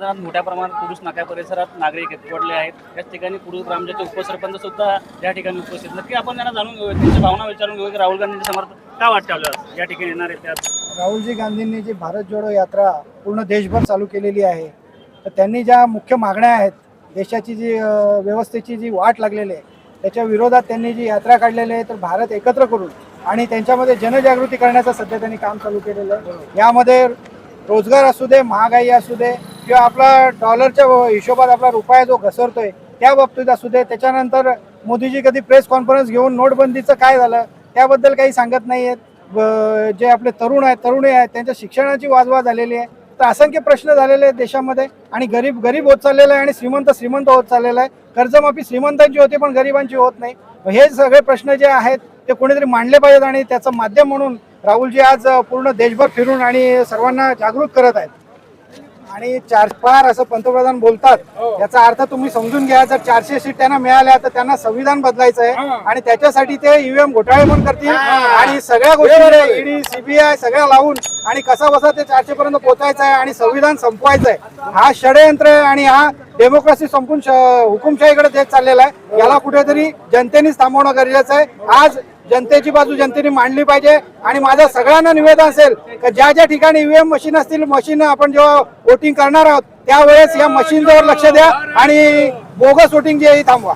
मोठ्या प्रमाणात पुरुष नाका परिसरात नागरिक एकवटले आहेत. त्याच ठिकाणी पुरुष ग्रामच्या उपसरपंच सुद्धा या ठिकाणी उपस्थित नक्की आपण त्यांना जाणून घेऊया. त्यांची भावना विचारून घेऊ की राहुल गांधींचे समर्थ काय वाटतं आपल्याला या ठिकाणी येणार आहेत त्यात. राहुलजी गांधींनी जी भारत जोडो यात्रा पूर्ण देशभर चालू केलेली आहे तर त्यांनी ज्या मुख्य मागण्या आहेत देशाची जी व्यवस्थेची जी वाट लागलेली आहे त्याच्या विरोधात त्यांनी जी यात्रा काढलेली आहे तर भारत एकत्र करून आणि त्यांच्यामध्ये जनजागृती करण्याचं सध्या त्यांनी काम चालू केलेलं आहे. यामध्ये रोजगार असू दे महागाई असू दे किंवा आपला डॉलरच्या हिशोबात आपला रुपया जो घसरतोय त्या बाबतीत असू दे. त्याच्यानंतर मोदीजी कधी प्रेस कॉन्फरन्स घेऊन नोटबंदीचं काय झालं त्याबद्दल काही सांगत नाही आहेत जे आपले तरुण आहेत तरुणी आहेत त्यांच्या शिक्षणाची वाजवा झालेली आहे. तर असंख्य प्रश्न झालेले आहेत देशामध्ये आणि गरीब गरीब होत चाललेला आहे आणि श्रीमंत श्रीमंत होत चाललेला आहे. कर्जमाफी श्रीमंतांची होते पण गरिबांची होत नाही. हे सगळे प्रश्न जे आहेत ते कोणीतरी मांडले पाहिजेत आणि त्याचं माध्यम म्हणून राहुलजी आज पूर्ण देशभर फिरून आणि सर्वांना जागृत करत आहेत. आणि चार पार असं पंतप्रधान बोलतात याचा अर्थ तुम्ही समजून घ्या जर चारशे सीट त्यांना मिळाल्या तर त्यांना संविधान बदलायचं आहे आणि त्याच्यासाठी ते ईव्हीएम घोटाळे पण करतील. आणि सगळ्या गोष्टी ईडी सीबीआय सगळ्या लावून आणि कसा बसा ते चारशे पर्यंत पोहोचायचं आहे आणि संविधान संपवायचं आहे हा षडयंत्र आहे आणि हा डेमोक्रेसी संपून हुकुमशाहीकडे देत चाललेला आहे. याला कुठेतरी जनतेनेच थांबवणं गरजेचं आहे. आज जनतेची बाजू जनतेने मांडली पाहिजे. आणि माझं सगळ्यांना निवेदन असेल की ज्या ज्या ठिकाणी ईव्हीएम मशीन असतील मशीन आपण जेव्हा वोटिंग करणार आहोत त्यावेळेस या मशीनवर लक्ष द्या आणि बोगस वोटिंग जे आहे थांबवा.